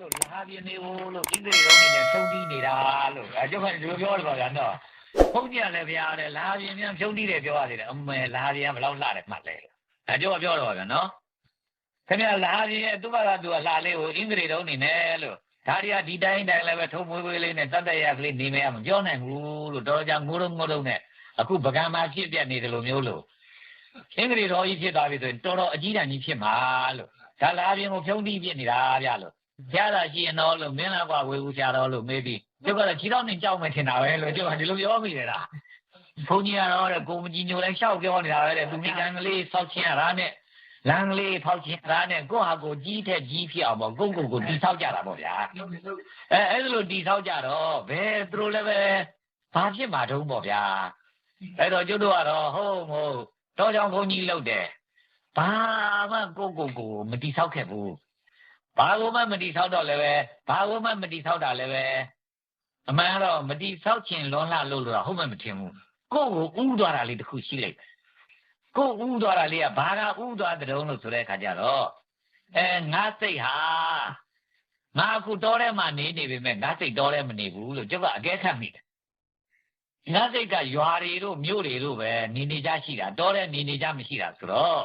လို့လာပြနေဦးလို့ဣန္ဒြေတော်နေနဲ့ဖြုံးတီးနေတာလို့အဲကျုပ်ကဒီလိုပြောတယ်ပေါ့ဗျာနော်ဘုန်းကြီးကလည်းဗျာတဲ့လာပြင်းမြန်ဖြုံးတီးတယ်ပြောရသေးတယ်အမေလာပြင်းကဘယ်လောက်လှတယ်မှတ်လဲအဲကျုပ်ကပြောတော့ဗျာနော်ခင်ဗျာလာပြင်းရဲ့သူ့ဘာသာသူကလှလေးကိုဣန္ဒြေတော်နေနဲ့လို့ဒါရီကဒီတိုင်းတိုင်းလည်းပဲထုံမွေးမွေးလေးနဲ့တတ်တရကလေးနေမယ်မပြောနိုင်ဘူးလို့တော်တော်ကြာငိုးတော့ငိုးတော့နဲ့အခုပကံမှာဖြစ်ပြနေတယ်လို့မျိုးလို့ဣန္ဒြေတော်ကြီးဖြစ်သွားပြီဆိုရင်တော်တော်အကြီးတန်းကြီးဖြစ်မှာလို့ဒါလာပြင်းကိုဖြုံးတီးပြနေတာဗျာလို့ ရတာရှိရင်တော့လို့မင်းလာကဝေဘူးဆရာတော်လို့မေးပြီးကျုပ်ကတော့ခြေတော့နေကြောက်မယ်ထင်တာပဲလို့ကျုပ်ကဒီလိုပြောမိတယ်လားဘုန်းကြီးကတော့တဲ့ကိုမကြီးညိုလဲရှောက်ပြောနေတာပဲတဲ့သူမိကန်ကလေးဆောက်ချင်းရတာနဲ့လမ်းကလေးဖောက်ချင်းရတာနဲ့ကိုယ့်ဟာကိုယ်ကြီးထက်ကြီးဖြစ်အောင်ပေါ့ကိုယ့်ကိုယ်ကိုတီဆောက်ကြတာပေါ့ဗျာအဲအဲ့လိုတီဆောက်ကြတော့ဘယ်သူတို့လည်းပဲဘာဖြစ်မှာတုံးပေါ့ဗျာအဲ့တော့ကျုပ်တို့ကတော့ဟုတ်မဟုတ်တော့ကြောင့်ဘုန်းကြီးလုပ်တယ်ဘာမှကိုယ့်ကိုယ်ကိုမတီဆောက်ခဲ့ဘူး ဘာလို့မှမတိဆောက်တော့လည်းပဲဘာလို့မှမတိဆောက်တာလည်းပဲအမှန်ကတော့မတိဆောက်ခြင်းလွန်လှလို့လို့တော့ဟုတ်မှမထင်ဘူးကိုယ့်ကိုဥသွားတာလေးတစ်ခုရှိလိုက်တယ်ကိုယ်ဥသွားတာလေးကဘာကဥသွားတဲ့တုံးလို့ဆိုတဲ့အခါကျတော့အဲငါစိတ်ဟာငါအခုတောထဲမှာနေနေပေမဲ့ငါစိတ်တောထဲမနေဘူးလို့ကျုပ်ကအကဲခတ်မိတယ်ငါစိတ်ကရွာတွေတို့မြို့တွေတို့ပဲနေနေကြရှိတာတောထဲနေနေကြမရှိတာဆိုတော့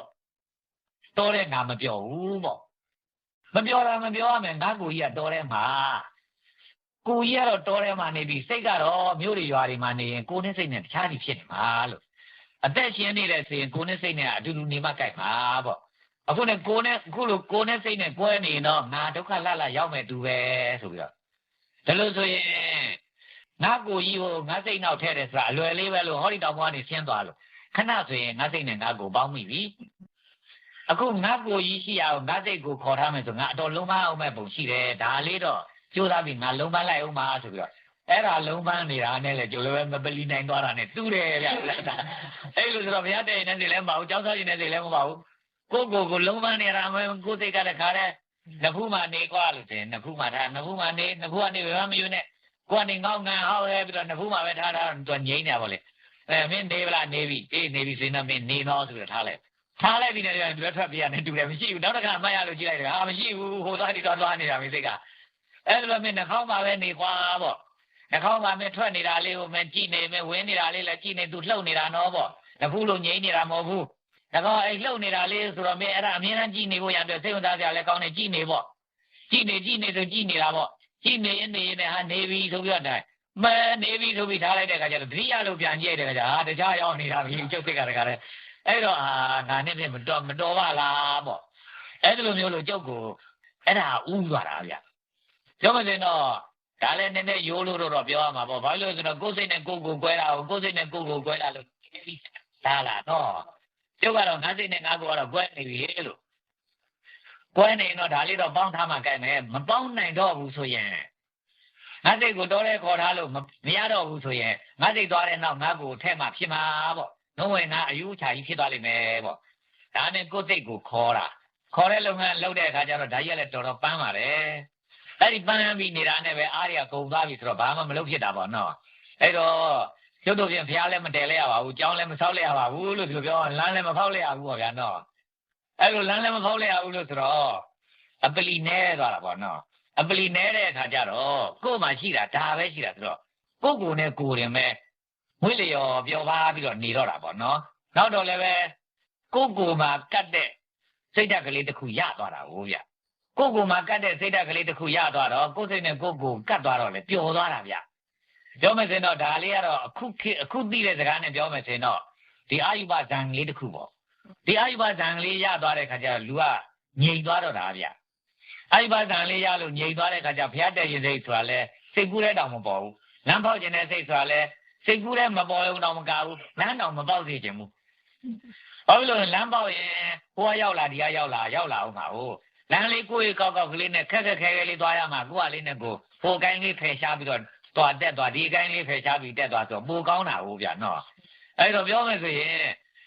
တောထဲငါမပြောဘူးပေါ့ မပြောတာမပြောရမယ်ငါကိုကြီးကတော်ထဲမှာကိုကြီးကတော့တော်ထဲမှာနေပြီးစိတ်ကတော့မြို့တွေရွာတွေမှာနေရင်ကိုယ်နဲ့စိတ်နဲ့တခြားစီဖြစ်နေမှာလို့အသက်ရှင်နေတဲ့ဆိုရင်ကိုယ်နဲ့စိတ်နဲ့အတူတူနေမှကြိုက်မှာပေါ့အခုနဲ့ကိုယ်နဲ့အခုလိုကိုယ်နဲ့စိတ်နဲ့ကွဲနေရင်တော့ငါဒုက္ခလလရောက်မဲ့သူပဲဆိုပြီးတော့ဒါလို့ဆိုရင်ငါကိုကြီးကိုငါစိတ်နောက်ထဲတယ်ဆိုတာအလွယ်လေးပဲလို့ဟောဒီတောင်ကနေဆင်းသွားလို့ခဏဆိုရင်ငါစိတ်နဲ့ငါကိုပေါင်းမိပြီ အခုငါကိုကြီးရှိရအောင်ငါစိတ်ကိုခေါ်ထားမယ်ဆိုငါအတော်လုံးမအောင်မဲ့ပုံရှိတယ်ဒါလေးတော့ကြိုးစားပြီးငါလုံးပန်းလိုက်အောင်ပါဆိုပြီးတော့အဲ့ဒါလုံးပန်းနေတာနဲ့လေကြိုးလည်းပဲမပလီနိုင်သွားတာနဲ့တူးတယ်ဗျအဲ့လိုဆိုတော့ဘုရားတဲ့ရင်နဲ့စိတ်လည်းမပါဘူးကြောက်စားရင်နဲ့စိတ်လည်းမပါဘူးကိုကိုကိုလုံးပန်းနေတာမှကိုစိတ်ကတည်းကတဲ့နဖူးမှနေကွာလို့တင်နဖူးမှထားနဖူးမှနေနဖူးကနေဘယ်မှမယူနဲ့ကိုကနေငေါငန်ဟောက်ရဲပြီးတော့နဖူးမှပဲထားထားသူငိမ့်နေပါလေအဲမင်းနေဗလားနေပြီအေးနေပြီစိနေမင်းနေတော့ဆိုတော့ထားလိုက် ထားလိုက်ပြီနဲ့ဒီဘက်ထွက်ပြရနေတူတယ်မရှိဘူးနောက်တစ်ခါမှတ်ရလို့ကြည့်လိုက်တယ်ဟာမရှိဘူးဟိုသားဒီတော့သွားနေတာမိစိတ်ကအဲ့လိုမင်းနှာခေါင်းမှာပဲနေခွာပေါ့နှာခေါင်းမှာမင်းထွက်နေတာလေးကိုမင်းကြည့်နေမင်းဝင်နေတာလေးလည်းကြည့်နေသူလှုပ်နေတာနော်ပေါ့နှဖူးလုံးငိမ့်နေတာမဟုတ်ဘူးနှာခေါင်းအဲ့လှုပ်နေတာလေးဆိုတော့မင်းအဲ့ဒါအမြဲတမ်းကြည့်နေဖို့ရတဲ့စိတ်ဝင်စားစရာလည်းကောင်းတယ်ကြည့်နေပေါ့ကြည့်နေကြည့်နေဆိုကြည့်နေတာပေါ့ကြည့်နေရင်နေရင်ဟာနေပြီဆိုပြီးတော့တိုင်းမဲနေပြီဆိုပြီးထားလိုက်တဲ့ခါကျတော့တတိယလို့ပြန်ကြည့်ရတဲ့ခါကျဟာတခြားရောက်နေတာပြီကျုပ်စိတ်ကတည်းကလည်း အဲ့တော့အာငါနဲ့နဲ့မတော်မတော်ပါလားပေါ့အဲ့ဒီလိုမျိုးလို့ကြုတ်ကိုအဲ့ဒါဥသွားတာဗျပြောမစင်တော့ဒါလည်းနည်းနည်းရိုးလို့တော့ပြောရမှာပေါ့ဘာလို့လဲဆိုတော့ကိုယ်စိတ်နဲ့ကိုယ်ကိုယ်ကွဲတာကိုကိုယ်စိတ်နဲ့ကိုယ်ကိုယ်ကွဲတာလို့ဒါလားတော့ကျုပ်ကတော့ငါစိတ်နဲ့ငါကိုယ်ကတော့ကွဲနေပြီလို့ကွဲနေရင်တော့ဒါလေးတော့ပေါင်းထားမှကြိုက်မယ်မပေါင်းနိုင်တော့ဘူးဆိုရင်ငါစိတ်ကိုတော်ရဲခေါ်ထားလို့မရတော့ဘူးဆိုရင်ငါစိတ်သွားတဲ့နောက်ငါကိုထဲမှာဖြစ်မှာပေါ့ နှုံးဝင်ကအယူချာကြီးဖြစ်သွားလိမ့်မယ်ပေါ့ဒါနဲ့ကိုယ်စိတ်ကိုခေါ်တာခေါ်တဲ့လုပ်ငန်းလုပ်တဲ့အခါကျတော့ဒါကြီးကလည်းတော်တော်ပန်းပါတယ်အဲ့ဒီပန်းပြီးနေတာနဲ့ပဲအားရကုန်သွားပြီဆိုတော့ဘာမှမလုပ်ဖြစ်တာပေါ့နော်အဲ့တော့ကျုပ်တို့ပြင်ဖျားလည်းမတယ်လဲရပါဘူးကြောင်းလည်းမဆောက်လဲရပါဘူးလို့ဒီလိုပြောလမ်းလည်းမဖောက်လဲရဘူးပေါ့ဗျာနော်အဲ့လိုလမ်းလည်းမဖောက်လဲရဘူးလို့ဆိုတော့အပလီနဲသွားတာပေါ့နော်အပလီနဲတဲ့အခါကျတော့ကိုယ်မှရှိတာဒါပဲရှိတာဆိုတော့ကိုယ်ကိုယ်နဲ့ကိုယ်ရင်ပဲ ဝိလျော်ပြောပါပြီးတော့နေတော့တာပေါ့နော်နောက်တော့လည်းပဲကိုယ့်ကိုယ်မှာကတ်တဲ့စိတ်ဓာတ်ကလေးတစ်ခုရသွားတာဟုတ်ဗျကိုယ့်ကိုယ်မှာကတ်တဲ့စိတ်ဓာတ်ကလေးတစ်ခုရသွားတော့ကိုယ်စိတ်နဲ့ကိုယ့်ကိုယ်ကတ်သွားတော့လေပျော်သွားတာဗျပြောမယ်ဆိုရင်တော့ဒါလေးကတော့အခုခေတ်အခုသိတဲ့စကားနဲ့ပြောမယ်ဆိုရင်တော့ဒီအာယုဘဇံလေးတစ်ခုပေါ့ဒီအာယုဘဇံလေးရသွားတဲ့ခါကျတော့လူကငြိမ်သွားတော့တာဗျအာယုဘဇံလေးရလို့ငြိမ်သွားတဲ့ခါကျဘုရားတဲ့ရင်စိတ်ဆိုတာလဲစိတ်ကူးတဲ့တောင်မပေါ်ဘူးလမ်းဖောက်ခြင်းတဲ့စိတ်ဆိုတာလဲ စိတ်ကူးလည်းမပေါ်ရုံတော့မကဘူးလမ်းတော့မပေါက်စေချင်ဘူးဘာဖြစ်လို့လဲလမ်းပေါက်ရင်ဟိုကရောက်လာဒီကရောက်လာရောက်လာအောင်ပါဟုတ်လမ်းလေးကိုယ့်ရဲ့ကောက်ကောက်ကလေးနဲ့ခက်ခက်ခဲခဲလေးသွားရမှာကိုယ့်ကလေးနဲ့ကိုဟိုကိုင်းလေးဖယ်ရှားပြီးတော့သွားတက်သွားဒီကိုင်းလေးဖယ်ရှားပြီးတက်သွားဆိုပိုကောင်းတာဟုတ်ဗျာနော်အဲ့တော့ပြောမယ်ဆိုရင်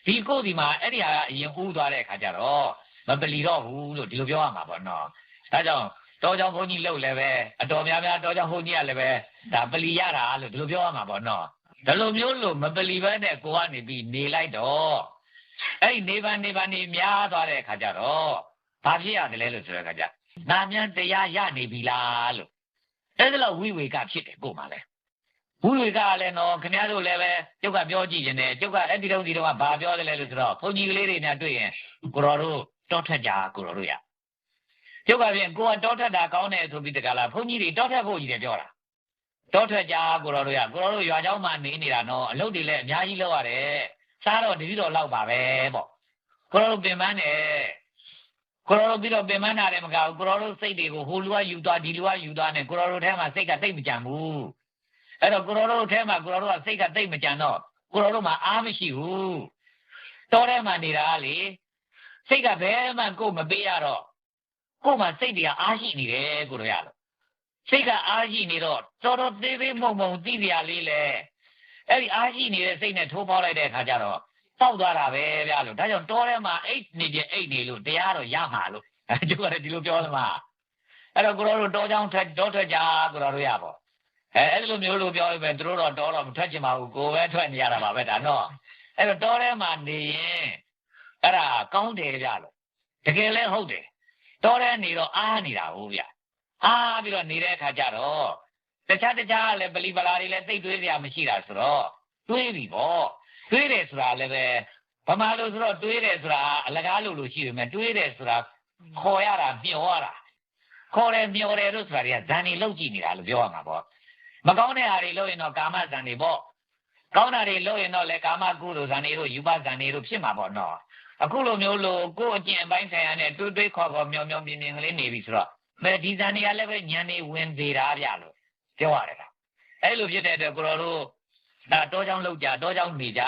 ဒီကိုယ်ဒီမှာအဲ့ဒီဟာကအရင်ဥသွားတဲ့အခါကျတော့မပလီတော့ဘူးလို့ဒီလိုပြောရမှာပေါ့နော်ဒါကြောင့်တော်ကြောင့်ဘုန်းကြီးလှုပ်လည်းပဲအတော်များများတော်ကြောင့်ဘုန်းကြီးကလည်းပဲဒါပလီရတာလို့ဒီလိုပြောရမှာပေါ့နော် ဒါလိုမျိုးလို့မပလီပဲနဲ့ကိုကနေပြီးနေလိုက်တော့အဲ့ဒီနေပါနေပါနေများသွားတဲ့အခါကျတော့ဘာဖြစ်ရတယ်လဲလို့ဆိုတဲ့အခါကျငါမြန်တရားရနေပြီလားလို့အဲ့ဒါလောက်ဝိဝေကဖြစ်တယ်ကို့မှာလဲဝိဝေကလည်းနော်ခင်ဗျားတို့လည်းပဲကျုပ်ကပြောကြည့်ခြင်းနဲ့ကျုပ်ကအဲ့ဒီတော့ဒီတော့ကဘာပြောတယ်လဲလို့ဆိုတော့ဘုန်းကြီးကလေးတွေနဲ့တွေ့ရင်ကိုတော်တို့တောထက်ကြကိုတော်တို့ရကျုပ်ကပြင်ကိုကတောထက်တာကောင်းတယ်ဆိုပြီးတကလားဘုန်းကြီးတွေတောထက်ဖို့ကြီးတယ်ပြောတာ တောထက်ကြကိုတော်တို့ရကိုတော်တို့ရွာเจ้าမှာနေနေတာနော်အလုပ်တွေလည်းအများကြီးလုပ်ရတယ်စားတော့တတိတော်လောက်ပါပဲပေါ့ကိုတော်တို့ပင်ပန်းတယ်ကိုတော်တို့ပြီးတော့ပင်ပန်းတာလည်းမကဘူးကိုတော်တို့စိတ်တွေကိုဟိုလူကယူသွားဒီလူကယူသွားနဲ့ကိုတော်တို့ထဲမှာစိတ်ကတိတ်မကြံဘူးအဲ့တော့ကိုတော်တို့ထဲမှာကိုတော်တို့ကစိတ်ကတိတ်မကြံတော့ကိုတော်တို့မှာအားမရှိဘူးတောထဲမှာနေတာကလေစိတ်ကဘယ်မှကိုယ်မပေးရတော့ကိုယ်မှာစိတ်တွေကအားရှိနေတယ်ကိုတော်ရလို့ စိတ်ကအားရှိနေတော့တော်တော်သေးသေးမုံမုံသိပြရလေးလေအဲ့ဒီအားရှိနေတဲ့စိတ်နဲ့ထိုးပေါက်လိုက်တဲ့အခါကျတော့တောက်သွားတာပဲဗျာလို့ဒါကြောင့်တောထဲမှာအိတ်နေခြင်းအိတ်နေလို့တရားတော့ရမှာလို့အဲကျုပ်ကလည်းဒီလိုပြောသမှာအဲ့တော့ကိုတော်တို့တောချောင်းထွက်တောထွက်ကြကိုတော်တို့ရပါအဲအဲ့လိုမျိုးလို့ပြောရင်ပဲသူတို့တော့တောတော့မထွက်ချင်ပါဘူးကိုယ်ပဲထွက်နေရတာပါပဲဒါတော့အဲ့တော့တောထဲမှာနေရင်အဲ့ဒါကောင်းတယ်ကြလို့တကယ်လဲဟုတ်တယ်တောထဲနေတော့အားနေတာဟုတ်ဗျ အားပြီးတော့နေတဲ့အခါကျတော့တခြားတခြားလည်းပလီပလာတွေလည်းသိပ်တွေးစရာမရှိတာဆိုတော့တွေးပြီပေါ့တွေးတယ်ဆိုတာလည်းပဲဗမာလိုဆိုတော့တွေးတယ်ဆိုတာအလကားလို့လို့ရှိပေမဲ့တွေးတယ်ဆိုတာခေါ်ရတာမျောရတာခေါ်တယ်မျောတယ်လို့ဆိုတာတွေကဇန်နေလောက်ကြည့်နေတာလို့ပြောရမှာပေါ့မကောင်းတဲ့ဟာတွေလုပ်ရင်တော့ကာမဇန်တွေပေါ့ကောင်းတာတွေလုပ်ရင်တော့လေကာမကုသိုလ်ဇန်တွေတို့ယူပဇန်တွေတို့ဖြစ်မှာပေါ့နော်အခုလိုမျိုးလို့ကိုယ်အကျင့်အပိုင်းဆိုင်ရာနဲ့တွေးတွေးခေါ်ခေါ်မျောမျောမြင်မြင်ကလေးနေပြီဆိုတော့ မဲဒီဇန်တွေကလည်းပဲညံနေဝင်သေးတာဗျလို့ပြောရတယ်လားအဲ့လိုဖြစ်တဲ့အတွက်ကိုတော်တို့ဒါတောချောင်းလောက်ကြတောချောင်းနေကြ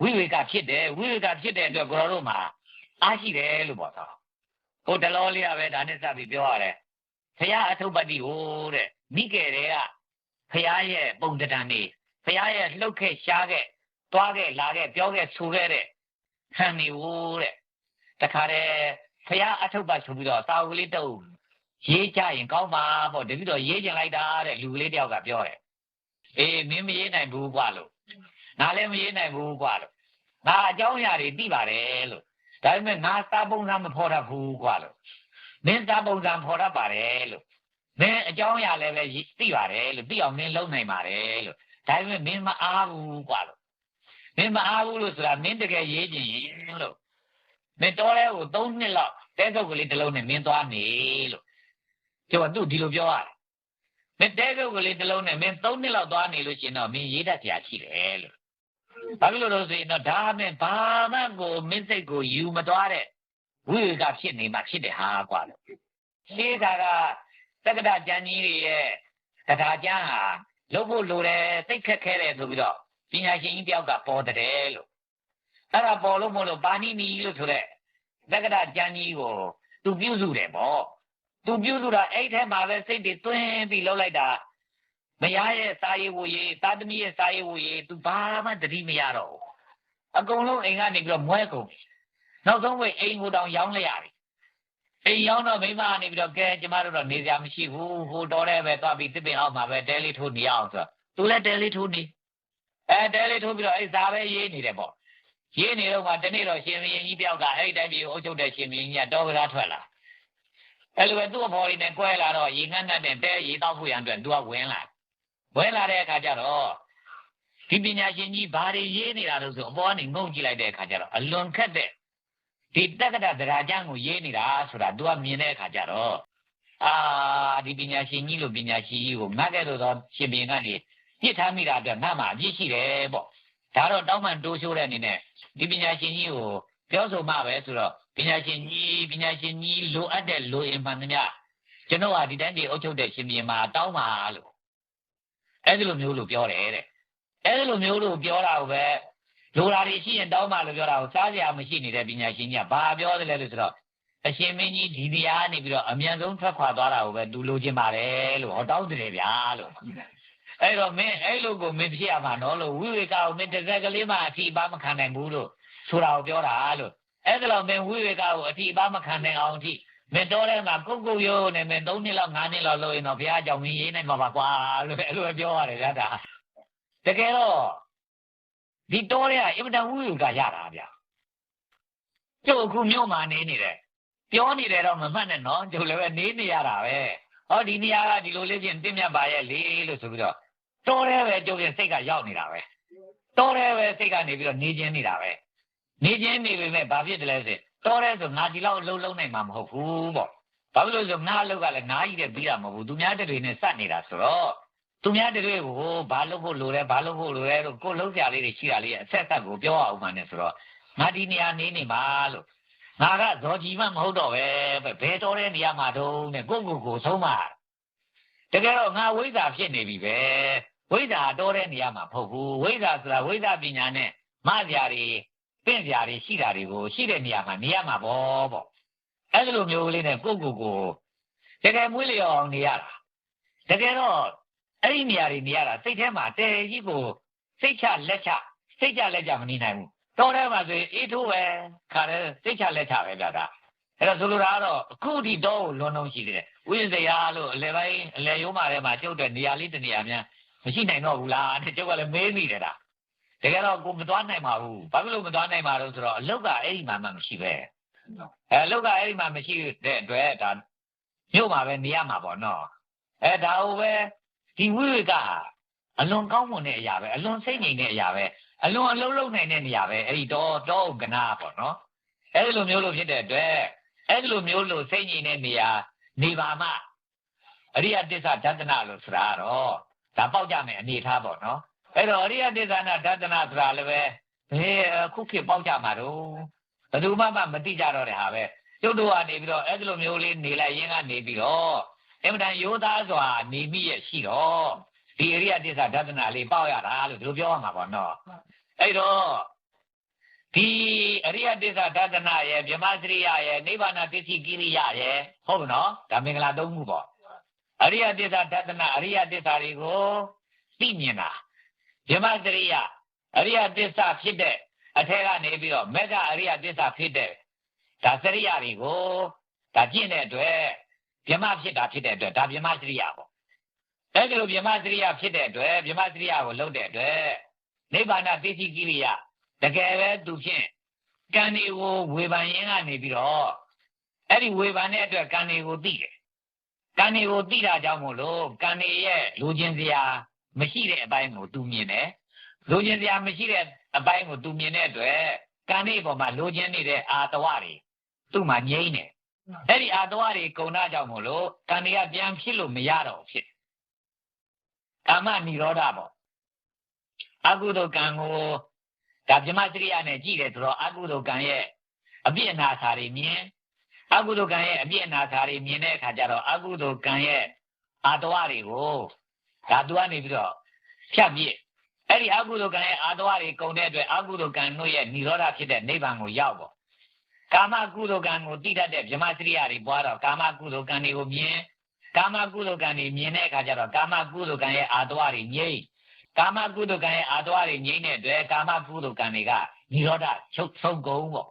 ဝိဝေကဖြစ်တယ်ဝိဝေကဖြစ်တဲ့အတွက်ကိုတော်တို့မှာအားရှိတယ်လို့ပေါ့တော့ဟိုတလောလေးကပဲဒါနဲ့စပြီးပြောရတယ်ဖရာအထုပ်ပတ္တိဟိုတဲ့မိကေတွေကဖရာရဲ့ပုံတံနေဖရာရဲ့လှုပ်ခဲ့ရှားခဲ့သွားခဲ့လာခဲ့ပြောခဲ့ဆိုခဲ့တဲ့ခံနေဟိုတဲ့တခါတည်းဖရာအထုပ်ပတ်ဆိုပြီးတော့စာအုပ်ကလေးတုပ် ရေးကြရင်ကောင်းပါပေါ့တပိတော့ရေးကျင်လိုက်တာတဲ့လူကလေးတယောက်ကပြောတယ်အေးမင်းမရေးနိုင်ဘူးကွာလို့ငါလည်းမရေးနိုင်ဘူးကွာလို့ငါအကြောင်းအရာတွေသိပါတယ်လို့ဒါပေမဲ့ငါစာပုံစံမဖော်တတ်ဘူးကွာလို့မင်းစာပုံစံဖော်တတ်ပါတယ်လို့မင်းအကြောင်းအရာလည်းပဲသိပါတယ်လို့သိအောင်မင်းလုပ်နိုင်ပါတယ်လို့ဒါပေမဲ့မင်းမအားဘူးကွာလို့မင်းမအားဘူးလို့ဆိုတာမင်းတကယ်ရေးကျင်ရင်လို့မင်းတော်တဲ့ကို၃နှစ်လောက်တဲကုတ်ကလေးတစ်လုံးနဲ့မင်းသွားနေလို့ ကျတော့သူ့ဒီလိုပြောရတယ်မင်းတဲကုတ်ကလေးတစ်လုံးနဲ့မင်း၃နှစ်လောက်သွားနေလို့ရှင်တော့မင်းရေးတတ်ကြရှိတယ်လို့ဘာဖြစ်လို့လဲဆိုရင်တော့ဒါမင်းဘာမှကိုမင်းစိတ်ကိုယူမသွားတဲ့ဝိဝေကဖြစ်နေမှဖြစ်တယ်ဟာကွာလို့ရှင်းတာကတက္ကတာကျန်ကြီးတွေရဲ့တရားကျမ်းဟာလုပ်ဖို့လိုတယ်စိတ်ခက်ခဲတယ်ဆိုပြီးတော့ပညာရှင်ကြီးတယောက်ကပေါ်တယ်လို့အဲ့ဒါပေါ်လို့မလို့ပါဏိနီလို့ဆိုတဲ့တက္ကတာကျန်ကြီးကိုသူပြုစုတယ်ပေါ့ သူပြုစုတာအဲ့ထဲမှာပဲစိတ်တွေသွင်းပြီးလှုပ်လိုက်တာမရရဲ့စာရေးဝရေးသာသမီရဲ့စာရေးဝရေးသူဘာမှတတိမရတော့ဘူးအကုန်လုံးအိမ်ကနေပြီးတော့မွဲကုန်နောက်ဆုံးဝိအိမ်ကိုတောင်ရောင်းလိုက်ရတယ်အိမ်ရောက်တော့မိမကနေပြီးတော့ကဲကျမတို့တော့နေစရာမရှိဘူးဟိုတော်တဲ့ပဲသွားပြီးတစ်ပင်အောက်မှာပဲတဲလေးထိုးနေအောင်ဆိုတော့သူလည်းတဲလေးထိုးနေအဲတဲလေးထိုးပြီးတော့အဲ့စားပဲရေးနေတယ်ပေါ့ရေးနေတော့မှတနေ့တော့ရှင်မင်းကြီးတယောက်ကအဲ့ဒီတိုင်းပြီးအုပ်ချုပ်တဲ့ရှင်မင်းကြီးကတော်ကစားထွက်လာ အဲ့လိုပဲသူ့အဖော်လေးနဲ့ကွဲလာတော့ရေငတ်နဲ့တဲရေတောက်ဖို့ရန်အတွက်သူကဝင်လာဝင်လာတဲ့အခါကျတော့ဒီပညာရှင်ကြီးဘာတွေရေးနေတာလို့ဆိုအပေါ်ကနေငုံကြည့်လိုက်တဲ့အခါကျတော့အလွန်ခက်တဲ့ဒီတက္ကတာတရားကျမ်းကိုရေးနေတာဆိုတာ तू ကမြင်တဲ့အခါကျတော့အာဒီပညာရှင်ကြီးလို့ပညာရှင်ကြီးကိုငတ်ခဲ့လို့တော့ရှင်ဘင်ကနေပြစ်ထားမိတာအတွက်ငါ့မှာအပြစ်ရှိတယ်ပေါ့ဒါတော့တောင်းပန်တိုးရှိုးတဲ့အနေနဲ့ဒီပညာရှင်ကြီးကိုပြောဆိုမှပဲဆိုတော့ ပညာရှင်ကြီးပညာရှင်ကြီးလိုအပ်တဲ့လိုအင်မှန်သမျှကျွန်တော်ကဒီတိုင်းဒီအုပ်ချုပ်တဲ့ရှင်ဘင်မှာတောင်းပါလို့အဲ့ဒီလိုမျိုးလို့ပြောတယ်တဲ့အဲ့ဒီလိုမျိုးလို့ပြောတာကိုပဲလိုတာတွေရှိရင်တောင်းပါလို့ပြောတာကိုစားစရာမရှိနေတဲ့ပညာရှင်ကြီးကဘာပြောတယ်လဲလို့ဆိုတော့အရှင်မင်းကြီးဒီတရားနေပြီးတော့အမြန်ဆုံးထွက်ခွာသွားတာကိုပဲသူလိုချင်ပါတယ်လို့ဟောတောင်းတယ်ဗျာလို့အဲ့တော့မင်းအဲ့လိုကိုမင်းဖြစ်ရမှာနော်လို့ဝိဝေကကိုမင်းတစ်စက်ကလေးမှအထီးပါမခံနိုင်ဘူးလို့ဆိုတာကိုပြောတာလို့ အဲ့ဒါတော့မင်းဝိဝေကကိုအထီးပါမခံနိုင်အောင်အထိမင်းတော်ထဲမှာကုတ်ကုတ်ရိုးနေမင်း၃နှစ်လောက်၅နှစ်လောက်လို့ရင်တော့ဘုရားကြောင့်မင်းရေးနိုင်မှာပါကွာလို့အဲ့လိုပြောရတယ်ဗျာဒါတကယ်တော့ဒီတောထဲကအင်မတန်ဝိဝေကရတာဗျာကျုပ်အခုမြို့မှာနေနေတယ်ပြောနေတယ်တော့မမှတ်နဲ့နော်ကျုပ်လည်းပဲနေနေရတာပဲဟောဒီနေရာကဒီလိုလေးချင်းတင်းမြတ်ပါရဲ့လေလို့ဆိုပြီးတော့တော်တယ်ပဲကျုပ်ရဲ့စိတ်ကရောက်နေတာပဲတော်တယ်ပဲစိတ်ကနေပြီးတော့နေချင်းနေတာပဲ နေချင်းနေပေမဲ့ဘာဖြစ်တယ်လဲဆိုတော်တယ်ဆိုငါဒီလောက်လှုပ်လှုပ်နိုင်မှာမဟုတ်ဘူးပေါ့ဘာဖြစ်လို့လဲဆိုငါအလုပ်ကလည်းငါကြီးတဲ့ပြီးတာမဟုတ်ဘူးသူများတဲ့တွေနဲ့စက်နေတာဆိုတော့သူများတွေကိုဘာလုပ်ဖို့လိုလဲဘာလုပ်ဖို့လိုလဲလို့ကိုယ်လုံးကြလေးတွေရှိတာလေးအဆက်ဆက်ကိုပြောအောင်မှနဲ့ဆိုတော့ငါဒီနေရာနေနေပါလို့ငါကဇော်ကြီးမမဟုတ်တော့ပဲပဲဘယ်တော်တဲ့နေရာမှာတုံးနဲ့ကိုယ့်ကိုယ်ကိုဆုံးမတကယ်တော့ငါဝိဇ္ဇာဖြစ်နေပြီပဲဝိဇ္ဇာတော်တဲ့နေရာမှာမဟုတ်ဘူးဝိဇ္ဇာဆိုတာဝိဇ္ဇာပညာနဲ့မကြတွေ ပင့်ကြတွေရှိတာတွေကိုရှိတဲ့နေရာမှာနေရာမှာပေါ့ပေါ့အဲ့လိုမျိုးလေးနဲ့ကိုယ့်ကိုယ်ကိုတကယ်မွေးလျော်အောင်နေရတာတကယ်တော့အဲ့ဒီနေရာတွေနေရတာစိတ်ထဲမှာတဲကြီးကိုစိတ်ချလက်ချစိတ်ချလက်ချမနေနိုင်ဘူးတော်ထဲမှာဆိုရင်အေးထိုးပဲခါတယ်စိတ်ချလက်ချပဲဗျာဒါအဲ့တော့ဆိုလိုတာကတော့အခုဒီတော့ကိုလွန်လုံးရှိတယ်ဝိဇ္ဇာလို့အလဲပိုင်းအလဲရိုးမာထဲမှာကျုပ်တဲ့နေရာလေးတစ်နေရာများမရှိနိုင်တော့ဘူးလားတဲ့ကျုပ်ကလည်းမေးမိတယ်ဒါ တကယ်တော့ကိုမသွားနိုင်ပါဘူးဘာဖြစ်လို့မသွားနိုင်ပါလို့ဆိုတော့အလုတ်ကအဲ့ဒီမှာမှမရှိပဲအဲအလုတ်ကအဲ့ဒီမှာမရှိတဲ့အတွက်ဒါမြို့မှာပဲနေရမှာပေါ့နော်အဲဒါဟိုပဲဒီဝိဝေကအလွန်ကောင်းမွန်တဲ့အရာပဲအလွန်စိတ်ငြိမ်တဲ့အရာပဲအလွန်အလုံးလုံးနိုင်တဲ့နေရာပဲအဲ့ဒီတော့တော့ကနာပေါ့နော်အဲ့ဒီလိုမျိုးလို့ဖြစ်တဲ့အတွက်အဲ့ဒီလိုမျိုးလို့စိတ်ငြိမ်တဲ့နေရာနေပါမှအရိယတစ္ဆဒသနာလို့ဆိုတာကတော့ဒါပေါက်ကြမယ်အနေထားပေါ့နော် အဲ့တော့အရိယတစ္ဆနာဒသနာဆိုတာလည်းပဲဘယ်ခုခေတ်ပေါက်ကြမှာတော့ဘယ်သူမှမသိကြတော့တဲ့ဟာပဲကျုပ်တို့ကနေပြီးတော့အဲ့ဒီလိုမျိုးလေးနေလိုက်ရင်းကနေပြီးတော့အင်မတန်ရိုးသားစွာနေမိရဲ့ရှိတော့ဒီအရိယတစ္ဆဒသနာလေးပေါက်ရတာလို့ဒီလိုပြောရမှာပေါ့နော်အဲ့တော့ဒီအရိယတစ္ဆဒသနာရဲ့ဗြဟ္မစရိယရဲ့နိဗ္ဗာန်တစ္ဆိကိရိယရဲ့ဟုတ်မနော်ဒါမင်္ဂလာသုံးခုပေါ့အရိယတစ္ဆဒသနာအရိယတစ္ဆာတွေကိုသိမြင်တာ ဗြဟ္မစရိယအရိယတစ္ဆာဖြစ်တဲ့အထက်ကနေပြီးတော့မေဃအရိယတစ္ဆာဖြစ်တဲ့ဒါစရိယတွေကိုဒါကျင့်တဲ့အတွက်ဗြဟ္မဖြစ်တာဖြစ်တဲ့အတွက်ဒါဗြဟ္မစရိယပေါ့အဲ့ဒီလိုဗြဟ္မစရိယဖြစ်တဲ့အတွက်ဗြဟ္မစရိယကိုလုပ်တဲ့အတွက်နိဗ္ဗာန်သိသိကိရိယတကယ်ပဲသူဖြင့်ကံတွေကိုဝေဖန်ရင်းကနေပြီးတော့အဲ့ဒီဝေဖန်တဲ့အတွက်ကံတွေကိုသိတယ်ကံတွေကိုသိတာကြောင့်မို့လို့ကံတွေရဲ့လူချင်းစရာ မရှိတဲ့အပိုင်းကိုသူမြင်တယ်လူချင်းစရာမရှိတဲ့အပိုင်းကိုသူမြင်တဲ့အတွက်ကံတွေပေါ်မှာလူချင်းနေတဲ့အာတဝတွေသူ့မှာငြိမ့်တယ်အဲ့ဒီအာတဝတွေကုံတာကြောင့်မို့လို့ကံတွေကပြန်ဖြစ်လို့မရတော့ဘူးဖြစ်ကာမនិရောဓပေါ့အကုသိုလ်ကံကိုဒါဗြဟ္မစရိယနဲ့ကြည့်တယ်ဆိုတော့အကုသိုလ်ကံရဲ့အပြစ်အနာစာတွေမြင်အကုသိုလ်ကံရဲ့အပြစ်အနာစာတွေမြင်တဲ့အခါကျတော့အကုသိုလ်ကံရဲ့အာတဝတွေကို ဒါသူကနေပြီးတော့ဖြတ်ပြစ်အဲ့ဒီအကုသိုလ်ကံရဲ့အာတဝတွေကုန်တဲ့အတွက်အကုသိုလ်ကံတို့ရဲ့និရောဓဖြစ်တဲ့နိဗ္ဗာန်ကိုရောက်ပေါ့ကာမကုသိုလ်ကံကိုတိတတ်တဲ့ဗြဟ္မစရိယတွေပွားတော့ကာမကုသိုလ်ကံတွေကိုမြင်ကာမကုသိုလ်ကံတွေမြင်တဲ့အခါကျတော့ကာမကုသိုလ်ကံရဲ့အာတဝတွေငြိမ့်ကာမကုသိုလ်ကံရဲ့အာသွားတွေငြိမ့်တဲ့အတွက်ကာမကုသိုလ်ကံတွေကនិရောဓချုပ်ဆုံးကုန်ပေါ့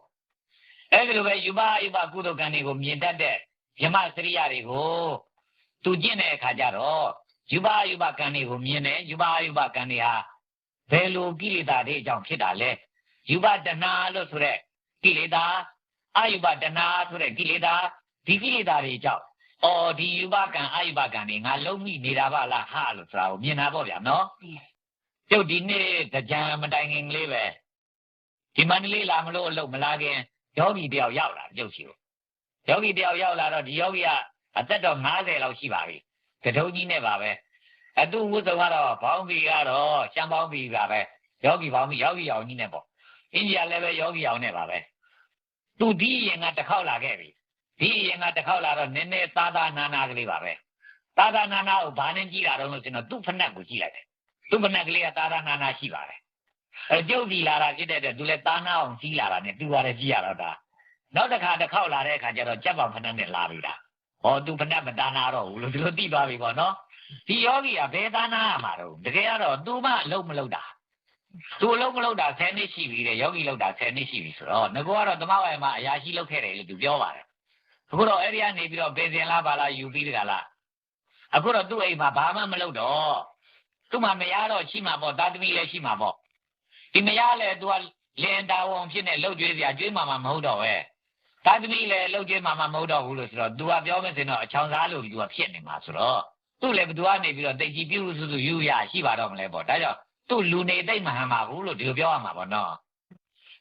အဲဒီလိုပဲယူပယူပကုသိုလ်ကံတွေကိုမြင်တတ်တဲ့ယမစရိယတွေကိုသူကျင့်တဲ့အခါကျတော့ ယူပယူပကံတွေကိုမြင်တယ်ယူပယူပကံတွေဟာဘယ်လိုကိလေသာတွေအကြောင်းဖြစ်တာလဲယူပတဏှာလို့ဆိုတဲ့ကိလေသာအယူပတဏှာဆိုတဲ့ကိလေသာဒီကိလေသာတွေကြောင့်အော်ဒီယူပကံအယူပကံတွေငါလုံးမိနေတာပါလားဟာလို့ဆိုတာကိုမြင်တာပေါ့ဗျာနော်ကျုပ်ဒီနေ့ကြံမတိုင်ခင်လေးပဲဒီမန္တလေးလာမလို့အလုပ်မလာခင်ယောဂီတယောက်ရောက်လာကျုပ်ရှိကိုယောဂီတယောက်ရောက်လာတော့ဒီယောဂီကအသက်တော့90လောက်ရှိပါပြီ ကတုံးကြီးနဲ့ပါပဲအတူဝုဇ္ဇကတော့ဘောင်းဘီကတော့ရှမ်းဘောင်းဘီပါပဲယောဂီဘောင်းဘီယောဂီအောင်ကြီးနဲ့ပေါ့အိန္ဒိယလည်းပဲယောဂီအောင်နဲ့ပါပဲသူဒီရင်ကတစ်ခေါက်လာခဲ့ပြီဒီရင်ကတစ်ခေါက်လာတော့နည်းနည်းသာသာနာနာကလေးပါပဲသာသာနာနာကိုဘာနဲ့ကြည့်တာတော့လို့ကျွန်တော်သူ့ဖက်နှက်ကိုကြည့်လိုက်တယ်သူမနက်ကလေးကသာသနာနာရှိပါတယ်အဲကျုပ်ဒီလာတာဖြစ်တဲ့အတွက်သူလည်းသာနာအောင်ကြီးလာတာနဲ့သူကလည်းကြီးရတော့တာနောက်တစ်ခါတစ်ခေါက်လာတဲ့အခါကျတော့ကြက်ပေါင်ဖဏနဲ့လာပြီလား ဟောသူဖဏမတာနာတော့ဘူးလို့ဒီလိုသိသွားပြီပေါ့နော်ဒီယောဂီကဘယ်သာနာရမှာတော့တကယ်ကတော့သူမအလုံးမလုံးတာသူအလုံးမလုံးတာ10နှစ်ရှိပြီတဲ့ယောဂီလုံးတာ10နှစ်ရှိပြီဆိုတော့ငကောကတော့တမဝိုင်မှာအရာရှိလုပ်ခဲ့တယ်လို့သူပြောပါတယ်အခုတော့အဲ့ဒီကနေပြီးတော့ပင်စင်လားပါလားယူပြီးတကလားအခုတော့သူ့အိမ်မှာဘာမှမလုပ်တော့သူ့မှာမရတော့ရှိမှာပေါ့တာသမီလည်းရှိမှာပေါ့ဒီမရလဲသူကလင်တာဝန်ဖြစ်နေလှုပ်ကြွေးစရာကြွေးမှာမမဟုတ်တော့ပဲ သားသမီးလည်းလှုပ်ချင်းမှမမဟုတ်တော့ဘူးလို့ဆိုတော့ तू ကပြောမယ်ဆိုရင်တော့အချောင်စားလို့ तू ကဖြစ်နေမှာဆိုတော့သူ့လည်းဘသူကနေပြီးတော့တိတ်ကြီးပြုစုစုယူရရှိပါတော့မလဲပေါ့ဒါကြောင့်သူ့လူနေသိမ့်မဟန်ပါဘူးလို့ဒီလိုပြောရမှာပေါ့နော်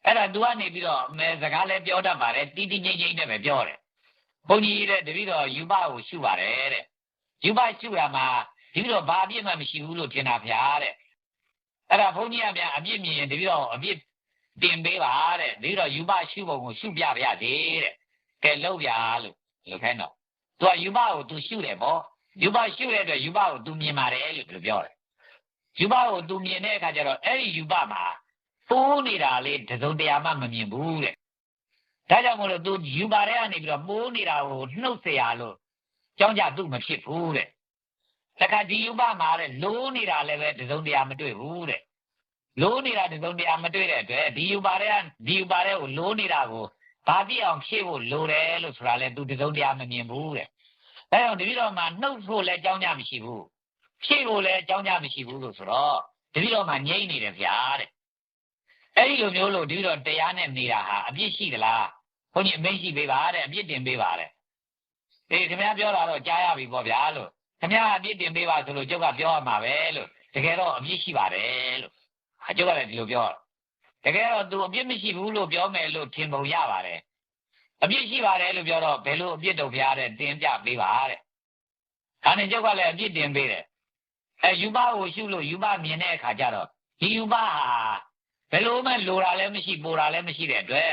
အဲ့ဒါ तू ကနေပြီးတော့မဲစကားလည်းပြောတတ်ပါတယ်တီးတီးငိမ့်ငိမ့်နဲ့ပဲပြောတယ်ဘုန်းကြီးတဲ့တပည့်တော်ယူပကိုရှုပါတယ်တဲ့ယူပရှုရမှာဒီပြီးတော့ဘာအပြစ်မှမရှိဘူးလို့ထင်တာဗျာတဲ့အဲ့ဒါဘုန်းကြီးကဗျာအပြစ်မြင်ရင်တပည့်တော်အပြစ် တင်ပေးပါတဲ့တပည့်တော်ယူပရှုပုံကိုရှုပြပါရသေးတဲ့ကဲလောက်ပြလို့လို့ခိုင်းတော့ तू ကယူပကို तू ရှုတယ်ပေါ့ယူပရှုတဲ့အတွက်ယူပကို तू မြင်ပါတယ်လို့ဒီလိုပြောတယ်ယူပကို तू မြင်တဲ့အခါကျတော့အဲ့ဒီယူပမှာပိုးနေတာလေတစုံတရာမှမမြင်ဘူးတဲ့ဒါကြောင့်မို့လို့ तू ယူပါတဲ့ကနေပြီးတော့ပိုးနေတာကိုနှုတ်เสียလို့ကြောင်းကြသူ့မဖြစ်ဘူးတဲ့တခါဒီယူပမှာတဲ့လိုးနေတာလည်းပဲတစုံတရာမတွေ့ဘူးတဲ့ လိုးနေတာတစုံတရာမတွေ့တဲ့အတွက်ဒီယူပါတဲ့ဒီယူပါတဲ့ကိုလိုးနေတာကိုဘာပြည့်အောင်ဖြည့်ဖို့လိုတယ်လို့ဆိုတာလဲ तू တစုံတရာမမြင်ဘူးတဲ့အဲတော့တပည့်တော်မှာနှုတ်ဖို့လည်းအကြောင်းကြမရှိဘူးဖြည့်ဖို့လည်းအကြောင်းကြမရှိဘူးလို့ဆိုတော့တပည့်တော်မှာငြိမ့်နေတယ်ဗျာတဲ့အဲ့ဒီလိုမျိုးလို့တပည့်တော်တရားနဲ့နေတာဟာအပြစ်ရှိသလားဘုန်းကြီးအမိန့်ရှိပေးပါတဲ့အပြစ်တင်ပေးပါတဲ့အေးခင်ဗျားပြောတာတော့ကြားရပြီပေါ့ဗျာလို့ခင်ဗျားအပြစ်တင်ပေးပါဆိုလို့ကျုပ်ကပြောရမှာပဲလို့တကယ်တော့အပြစ်ရှိပါတယ်လို့ အကျုပ်ကလည်းဒီလိုပြောတကယ်တော့သူအပြစ်မရှိဘူးလို့ပြောမယ်လို့ထင်ပုံရပါတယ်အပြစ်ရှိပါတယ်လို့ပြောတော့ဘယ်လိုအပြစ်တုံဖျားတဲ့တင်ပြပေးပါတဲ့။ဒါနဲ့ကျုပ်ကလည်းအပြစ်တင်ပေးတယ်။အဲယူပကိုရှုလို့ယူပမြင်တဲ့အခါကျတော့ဒီယူပဟာဘယ်လိုမှလိုတာလည်းမရှိပိုတာလည်းမရှိတဲ့အတွက်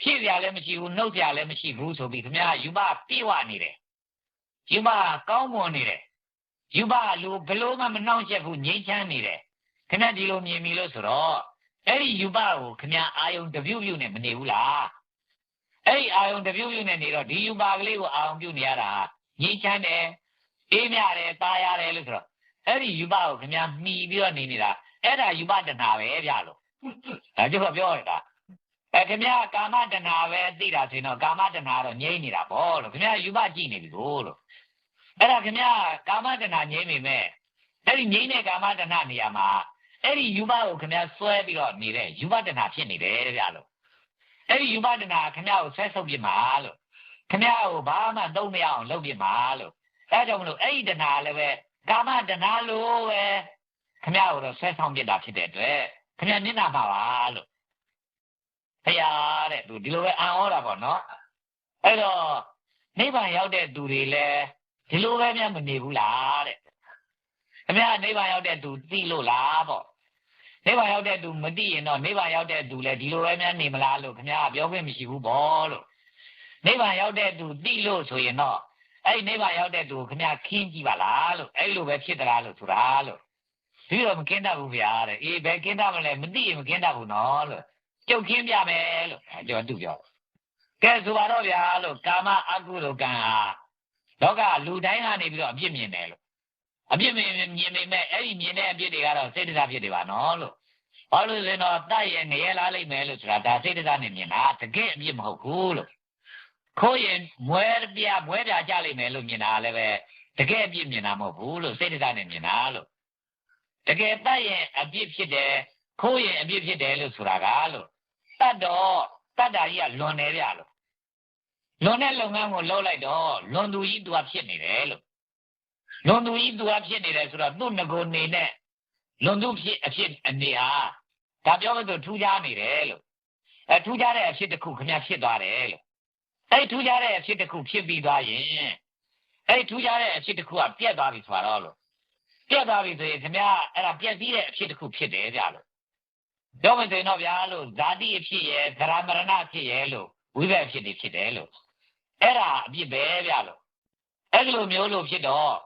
ဖြည့်ပြလည်းမရှိဘူးနှုတ်ပြလည်းမရှိဘူးဆိုပြီးခင်ဗျားယူပပြည့်ဝနေတယ်။ယူပကောင်းမွန်နေတယ်။ယူပလူဘယ်လိုမှမနှောင့်ယှက်ဘူးငြိမ်းချမ်းနေတယ်။ ခင်ဗျဒီလိုမြင်ပြီလို့ဆိုတော့အဲ့ဒီယူပကိုခင်ဗျအာယုံတပြုတ်ပြုတ်နဲ့မနေဘူးလားအဲ့ဒီအာယုံတပြုတ်ပြုတ်နဲ့နေတော့ဒီယူပကလေးကိုအာယုံပြုတ်နေရတာငြိမ်းချမ်းတယ်အေးမြတယ်ตาရတယ်လို့ဆိုတော့အဲ့ဒီယူပကိုခင်ဗျမှီပြီးတော့နေနေတာအဲ့ဒါယူပတဏပဲဗျလို့ဒါကျတော့ပြောရတာအဲခင်ဗျကာမတဏပဲသိတာဆိုရင်တော့ကာမတဏတော့ငြိမ့်နေတာပေါ့လို့ခင်ဗျယူပကြည့်နေပြီကိုလို့အဲ့ဒါခင်ဗျကာမတဏငြိမ့်နေမယ်အဲ့ဒီငြိမ့်တဲ့ကာမတဏနေရာမှာ အဲ့ဒီယူပါကိုခင်ဗျားဆွဲပြီးတော့နေတဲ့ယူပါတဏဖြစ်နေတယ်ဗျလို့အဲ့ဒီယူမတနာခင်ဗျားကိုဆွဲဆုပ်ပြမှာလို့ခင်ဗျားကိုဘာမှသုံးမရအောင်လုပ်ပြမှာလို့အဲဒါကြောင့်မလို့အဲ့ဒီတနာလည်းပဲကာမတနာလို့ပဲခင်ဗျားကိုတော့ဆွဲဆောင်ပြတာဖြစ်တဲ့အတွက်ခင်ဗျားနင့်နာပါပါလို့ဖရာတဲ့သူဒီလိုပဲအံ့ဩတာပေါ့နော်အဲ့တော့နိဗ္ဗာန်ရောက်တဲ့သူတွေလည်းဒီလိုပဲများမနေဘူးလားတဲ့ခင်ဗျားနိဗ္ဗာန်ရောက်တဲ့သူသိလို့လားပေါ့ နိဗ္ဗာန်ရောက်တဲ့သူမသိရင်တော့နိဗ္ဗာန်ရောက်တဲ့သူလည်းဒီလိုပဲများနေမလားလို့ခင်ဗျားကပြောခွင့်မရှိဘူးဘောလို့နိဗ္ဗာန်ရောက်တဲ့သူသိလို့ဆိုရင်တော့အဲ့ဒီနိဗ္ဗာန်ရောက်တဲ့သူကိုခင်ဗျားခင်းကြည့်ပါလားလို့အဲ့လိုပဲဖြစ်သလားလို့ဆိုတာလို့ဒီတော့မကင်းတတ်ဘူးဗျာတဲ့အေးဘယ်ကင်းတတ်မလဲမသိရင်မကင်းတတ်ဘူးနော်လို့ကြုတ်ခင်းပြမယ်လို့အဲကျွန်တော်သူပြောကဲဆိုပါတော့ဗျာလို့ကာမအကုသိုလ်ကံဟာလောကလူတိုင်းကနေပြီးတော့အပြစ်မြင်တယ်လို့ အပြစ်မြင်မြင်နေမဲ့အဲ့ဒီမြင်တဲ့အပြစ်တွေကတော့စိတ်တရားဖြစ်တွေပါနော်လို့ဘာလို့လဲဆိုတော့တတ်ရဲ့ငရဲလားလိမ့်မယ်လို့ဆိုတာဒါစိတ်တရားနဲ့မြင်တာတကယ်အပြစ်မဟုတ်ဘူးလို့ခိုးရင်မွဲပြမွဲပြကြလိမ့်မယ်လို့မြင်တာလည်းပဲတကယ်အပြစ်မြင်တာမဟုတ်ဘူးလို့စိတ်တရားနဲ့မြင်တာလို့တကယ်တတ်ရဲ့အပြစ်ဖြစ်တယ်ခိုးရင်အပြစ်ဖြစ်တယ်လို့ဆိုတာကလို့တတ်တော့တတ်တာကြီးကလွန်တယ်ဗျလို့လွန်တဲ့လုပ်ငန်းကိုလုပ်လိုက်တော့လွန်သူကြီးသူကဖြစ်နေတယ်လို့ လွန်သူကြီးသူကဖြစ်နေတယ်ဆိုတော့သူ့ငကိုနေနဲ့လွန်သူဖြစ်အဖြစ်အနေဟာဒါပြောလို့ဆိုထူးခြားနေတယ်လို့အဲထူးခြားတဲ့အဖြစ်တစ်ခုခင်ဗျဖြစ်သွားတယ်လို့အဲထူးခြားတဲ့အဖြစ်တစ်ခုဖြစ်ပြီးသွားရင်အဲထူးခြားတဲ့အဖြစ်တစ်ခုကပြက်သွားပြီဆိုတော့လို့ပြက်သွားပြီဆိုရင်ခင်ဗျအဲ့ဒါပြက်ပြီးတဲ့အဖြစ်တစ်ခုဖြစ်တယ်ကြလို့ပြောမယ်ဆိုရင်တော့ဗျာလို့ဇာတိအဖြစ်ရဲ့သရမရဏအဖြစ်ရဲ့လို့ဝိဘက်အဖြစ်တွေဖြစ်တယ်လို့အဲ့ဒါအဖြစ်ပဲဗျာလို့အဲ့လိုမျိုးလို့ဖြစ်တော့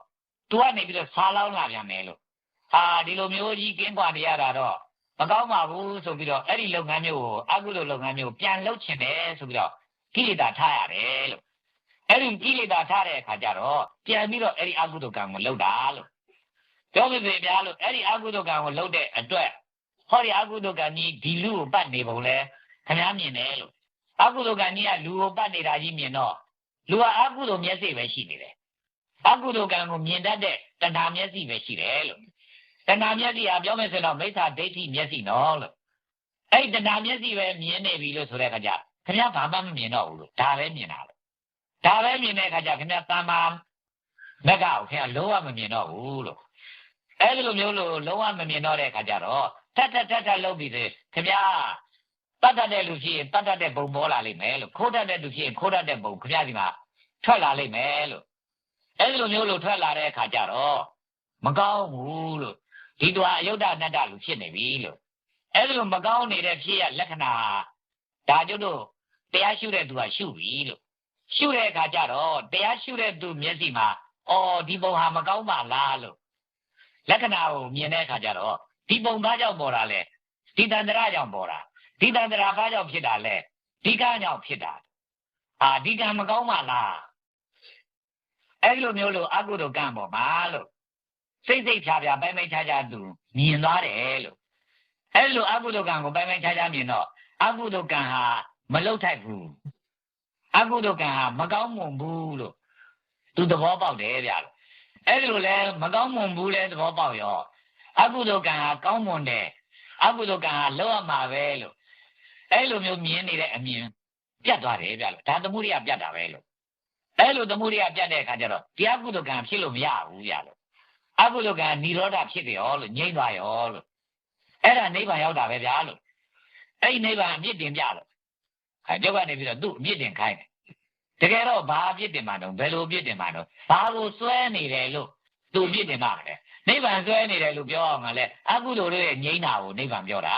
तू ကနေပြီးတော့ဆာလောင်းလာပြန်မယ်လို့ဟာဒီလိုမျိုးကြီးကင်းကွာနေရတာတော့မကောင်းပါဘူးဆိုပြီးတော့အဲ့ဒီလုပ်ငန်းမျိုးကိုအကုသိုလ်လုပ်ငန်းမျိုးကိုပြန်လုပ်ချင်တယ်ဆိုပြီးတော့ကိလေသာထားရတယ်လို့အဲ့ဒီကိလေသာထားတဲ့အခါကျတော့ပြန်ပြီးတော့အဲ့ဒီအကုသိုလ်ကံကိုလုပ်တာလို့ပြောမိစေဗျာလို့အဲ့ဒီအကုသိုလ်ကံကိုလုပ်တဲ့အတွက်ဟောဒီအကုသိုလ်ကံကြီးဒီလူကိုပတ်နေပုံလဲခင်ဗျားမြင်တယ်လို့အကုသိုလ်ကံကြီးကလူကိုပတ်နေတာကြီးမြင်တော့လူကအကုသိုလ်မျက်စိပဲရှိနေတယ် အကုသိုလ်ကံကိုမြင်တတ်တဲ့တဏှာမျက်စိပဲရှိတယ်လို့တဏှာမျက်စိဟာပြောမယ်ဆိုတော့မိစ္ဆာဒိဋ္ဌိမျက်စိနော်လို့အဲ့ဒီတဏှာမျက်စိပဲမြင်နေပြီလို့ဆိုတဲ့အခါကျခင်ဗျားဘာမှမမြင်တော့ဘူးလို့ဒါပဲမြင်တာလို့ဒါပဲမြင်တဲ့အခါကျခင်ဗျားတမ္မာမက်ကကိုခင်ဗျားလုံးဝမမြင်တော့ဘူးလို့အဲ့ဒီလိုမျိုးလို့လုံးဝမမြင်တော့တဲ့အခါကျတော့ထက်ထက်ထက်ထက်လုပ်ပြီးသေးခင်ဗျားတတ်တတ်တဲ့လူဖြစ်ရင်တတ်တတ်တဲ့ပုံပေါ်လာလိမ့်မယ်လို့ခိုးတတ်တဲ့လူဖြစ်ရင်ခိုးတတ်တဲ့ပုံခင်ဗျားဒီမှာထွက်လာလိမ့်မယ်လို့ အဲ့ဒီလိုမျိုးလို့ထွက်လာတဲ့အခါကျတော့မကောင်းဘူးလို့ဒီတော့အယုဒ္ဓအနတ္တလူဖြစ်နေပြီလို့အဲ့ဒီလိုမကောင်းနေတဲ့ဖြစ်ရလက္ခဏာဒါကျုပ်တို့တရားရှုတဲ့သူကရှုပြီလို့ရှုတဲ့အခါကျတော့တရားရှုတဲ့သူမျက်စိမှာအော်ဒီပုံဟာမကောင်းပါလားလို့လက္ခဏာကိုမြင်တဲ့အခါကျတော့ဒီပုံသားကြောင့်ပေါ်တာလေဒီတန္တရာကြောင့်ပေါ်တာဒီတန္တရာဘာကြောင့်ဖြစ်တာလဲဒီကံကြောင့်ဖြစ်တာအာဒီကံမကောင်းပါလား အဲ့ဒီလိုမျိုးလို့အကုသိုလ်ကံပေါ်မှာလို့စိတ်စိတ်ဖြာဖြာပိုင်ပိုင်ခြားခြားသူမြင်သွားတယ်လို့အဲ့ဒီလိုအကုသိုလ်ကံကိုပိုင်ပိုင်ခြားခြားမြင်တော့အကုသိုလ်ကံဟာမလုတ်ထိုက်ဘူးအကုသိုလ်ကံဟာမကောင်းမွန်ဘူးလို့သူသဘောပေါက်တယ်ဗျာလို့အဲ့ဒီလိုလဲမကောင်းမွန်ဘူးလဲသဘောပေါက်ရောအကုသိုလ်ကံဟာကောင်းမွန်တယ်အကုသိုလ်ကံဟာလောက်ရမှာပဲလို့အဲ့လိုမျိုးမြင်နေတဲ့အမြင်ပြတ်သွားတယ်ဗျာလို့ဒါသမှုရိယပြတ်တာပဲလို့ အဲ့လိုသမှုရိယပြတ်တဲ့အခါကျတော့တရားကုသိုလ်ကံဖြစ်လို့မရဘူးဗျာလို့အကုသိုလ်ကံនិရောဓဖြစ်တယ်ရောလို့ငြိမ့်သွားရောလို့အဲ့ဒါနိဗ္ဗာန်ရောက်တာပဲဗျာလို့အဲ့ဒီနိဗ္ဗာန်အပြစ်တင်ပြလို့အဲကျုပ်ကနေပြီးတော့သူ့အပြစ်တင်ခိုင်းတယ်တကယ်တော့ဘာအပြစ်တင်မှာတော့ဘယ်လိုအပြစ်တင်မှာတော့ဘာကိုစွဲနေတယ်လို့သူအပြစ်တင်မှာလဲနိဗ္ဗာန်စွဲနေတယ်လို့ပြောအောင်ကလည်းအကုသိုလ်တွေရဲ့ငြိမ်းတာကိုနိဗ္ဗာန်ပြောတာ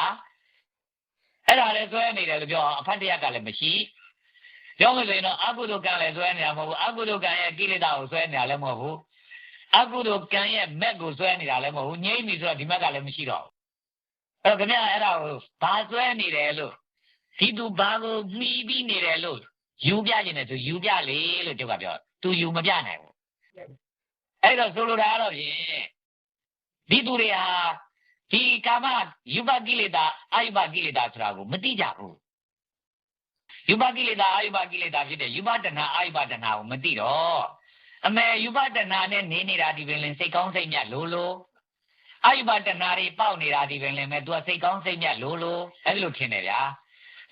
အဲ့ဒါလည်းစွဲနေတယ်လို့ပြောအောင်အဖတ်တရားကလည်းမရှိ ပြောမယ်ဆိုရင်တော့အကုသိုလ်ကံလည်းစွဲနေတာမဟုတ်ဘူးအကုသိုလ်ကံရဲ့ကိလေသာကိုစွဲနေတာလည်းမဟုတ်ဘူးအကုသိုလ်ကံရဲ့မက်ကိုစွဲနေတာလည်းမဟုတ်ဘူးငြိမ်းပြီဆိုတော့ဒီမက်ကလည်းမရှိတော့ဘူးအဲ့တော့ခင်ဗျားအဲ့ဒါကိုဘာစွဲနေတယ်လို့ဒီသူဘာကိုမှီပြီးနေတယ်လို့ယူပြခြင်းနဲ့ဆိုယူပြလေလို့ကျုပ်ကပြောသူယူမပြနိုင်ဘူးအဲ့တော့ဆိုလိုတာကတော့ဖြင့်ဒီသူတွေဟာဒီကာမယူပကိလေသာအာယုပကိလေသာဆိုတာကိုမသိကြဘူး ယူပကိလေသာအာယုပကိလေသာဖြစ်တဲ့ယူပတဏအာယုပတဏကိုမသိတော့အမေယူပတဏနဲ့နေနေတာဒီပင်လင်စိတ်ကောင်းစိတ်မြတ်လိုလိုအာယုပတဏတွေပေါက်နေတာဒီပင်လင်မဲ့ तू စိတ်ကောင်းစိတ်မြတ်လိုလိုအဲ့လိုထင်တယ်ဗျာ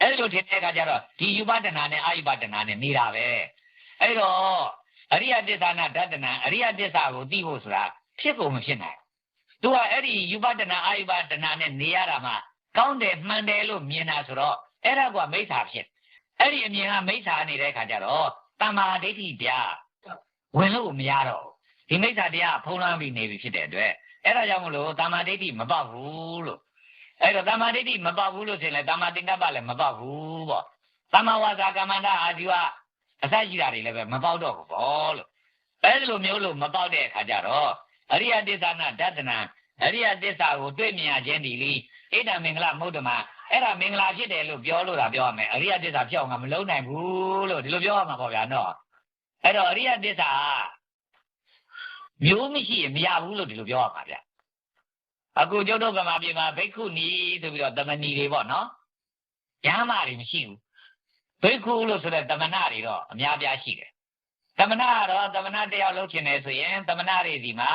အဲ့လိုထင်တဲ့အခါကျတော့ဒီယူပတဏနဲ့အာယုပတဏနဲ့နေတာပဲအဲ့တော့အရိယတစ္ဆာနာဓတနာအရိယတစ္ဆာကိုသိဖို့ဆိုတာဖြစ်ကုန်မဖြစ်နိုင်သူကအဲ့ဒီယူပတနာအာယုပတနာနဲ့နေရတာမှကောင်းတယ်မှန်တယ်လို့မြင်တာဆိုတော့အဲ့ဒါကမိစ္ဆာဖြစ် အဲ့ဒီအမြင်ကမိစ္ဆာနေတဲ့အခါကျတော့တမ္မာဒိဋ္ဌိပြဝင်လို့မရတော့ဒီမိစ္ဆာတရားဖုံးလွှမ်းပြီးနေပြီဖြစ်တဲ့အတွက်အဲ့ဒါကြောင့်မလို့တမ္မာဒိဋ္ဌိမပေါက်ဘူးလို့အဲ့တော့တမ္မာဒိဋ္ဌိမပေါက်ဘူးလို့ဆိုရင်လည်းတမ္မာသင်္ကပ္ပလည်းမပေါက်ဘူးပေါ့တမ္မာဝါစာကမ္မန္တအာဇီဝအစရှိတာတွေလည်းပဲမပေါက်တော့ဘူးပေါ့လို့အဲ့ဒီလိုမျိုးလို့မပေါက်တဲ့အခါကျတော့အရိယတစ္ဆာနာဒတနာအရိယတစ္ဆာကိုတွေ့မြင်ရခြင်းဒီလီဣဒံမင်္ဂလမုဒ္ဓမာ အဲ့ဒါမင်္ဂလာဖြစ်တယ်လို့ပြောလို့တာပြောရမယ်အရိယတစ္ဆာဖြစ်အောင်ကမလုံးနိုင်ဘူးလို့ဒီလိုပြောရမှာပေါ့ဗျာနော်အဲ့တော့အရိယတစ္ဆာမျိုးမရှိရင်မရဘူးလို့ဒီလိုပြောရမှာဗျအခုကျုပ်တို့ဗမာပြည်မှာဘိက္ခုနီဆိုပြီးတော့တမဏီတွေပေါ့နော်ရဟမတွေမရှိဘူးဘိက္ခုလို့ဆိုတဲ့တမနာတွေတော့အများပြားရှိတယ်တမနာကတော့တမနာတယောက်လုပ်ချင်တယ်ဆိုရင်တမနာတွေဒီမှာ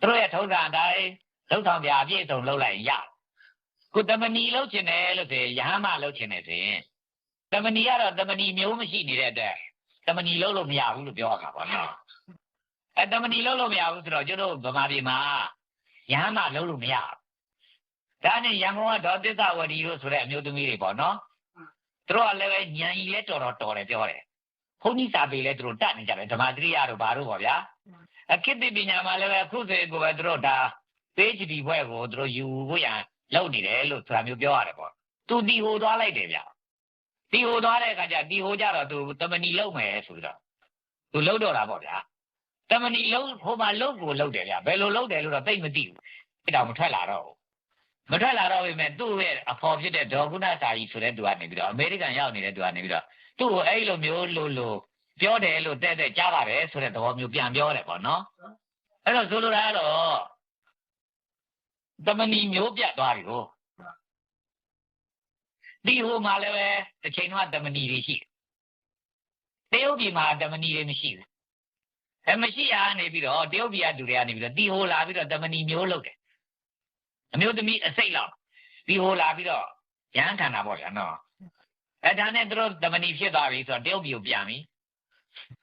သူတို့ရဲ့ထုံးစံအတိုင်းလှုပ်ဆောင်ပြအပြည့်အစုံလှုပ်လိုက်ရခုတ မဏီလှုပ်ချင်တယ်လို့ဆိုရင်ရဟမလှုပ်ချင်တယ်ဆိုရင်တမဏီကတော့တမဏီမျိုးမရှိနေတဲ့အတွက်တမဏီလှုပ်လို့မရဘူးလို့ပြောရမှာပေါ့နော်အဲတမဏီလှုပ်လို့မရဘူးဆိုတော့ကျတို့ဗမာပြည်မှာရဟမလှုပ်လို့မရဘူးဒါနဲ့ရန်ကုန်ကဒေါ်သစ္စာဝတီတို့ဆိုတဲ့အမျိုးသမီးတွေပေါ့နော်သူတို့ကလည်းပဲညံကြီးလဲတော်တော်တော်တယ်ပြောတယ်ဘုန်းကြီးစာပေလဲသူတို့တတ်နေကြတယ်ဓမ္မတရိယတို့ဘာတို့ပေါ့ဗျာအခစ်တိပညာမှာလည်းပဲခုစေကိုပဲသူတို့ဒါသေးချီဒီဘွဲ့ကိုသူတို့ယူဖို့ရန် လုပ်နေတယ်လို့ဆိုတာမျိုးပြောရတယ်ပေါ့သူတီဟိုသွားလိုက်တယ်ဗျတီဟိုသွားတဲ့အခါကျတီဟိုကြတော့သူတမဏီလုံးမယ်ဆိုတော့သူလုံးတော့တာပေါ့ဗျာတမဏီလုံးဟိုမှာလုံးကိုလုံးတယ်ဗျဘယ်လိုလုံးတယ်လို့တော့သိမသိဘူးအဲ့တော့မထွက်လာတော့မထွက်လာတော့ပြီမဲ့သူ့ရဲ့အဖော်ဖြစ်တဲ့ဒေါ်ကုဏစာကြီးဆိုတဲ့သူကနေပြီးတော့အမေရိကန်ရောက်နေတဲ့သူကနေပြီးတော့သူ့ကိုအဲ့လိုမျိုးလို့လို့ပြောတယ်လို့တဲ့တဲ့ကြားပါတယ်ဆိုတဲ့သဘောမျိုးပြန်ပြောတယ်ပေါ့နော်အဲ့တော့ဆိုလိုတာကတော့ တမဏီမျိုးပြတ်သွားပြီကိုဒီဟိုမှာလည်းပဲတစ်ချိန်တော့တမဏီတွေရှိတယ်တရုတ်ပြည်မှာတမဏီတွေမရှိဘူးအဲမရှိရနေပြီးတော့တရုတ်ပြည်ကလူတွေကနေပြီးတော့တီဟိုလာပြီးတော့တမဏီမျိုးလုပ်တယ်အမျိုးသမီးအစိတ်လောက်တီဟိုလာပြီးတော့ရဟန်းခန္ဓာပေါ့ဗျာနော်အဲဒါနဲ့သူတို့တမဏီဖြစ်သွားပြီဆိုတော့တရုတ်ပြည်ကိုပြန်ပြီ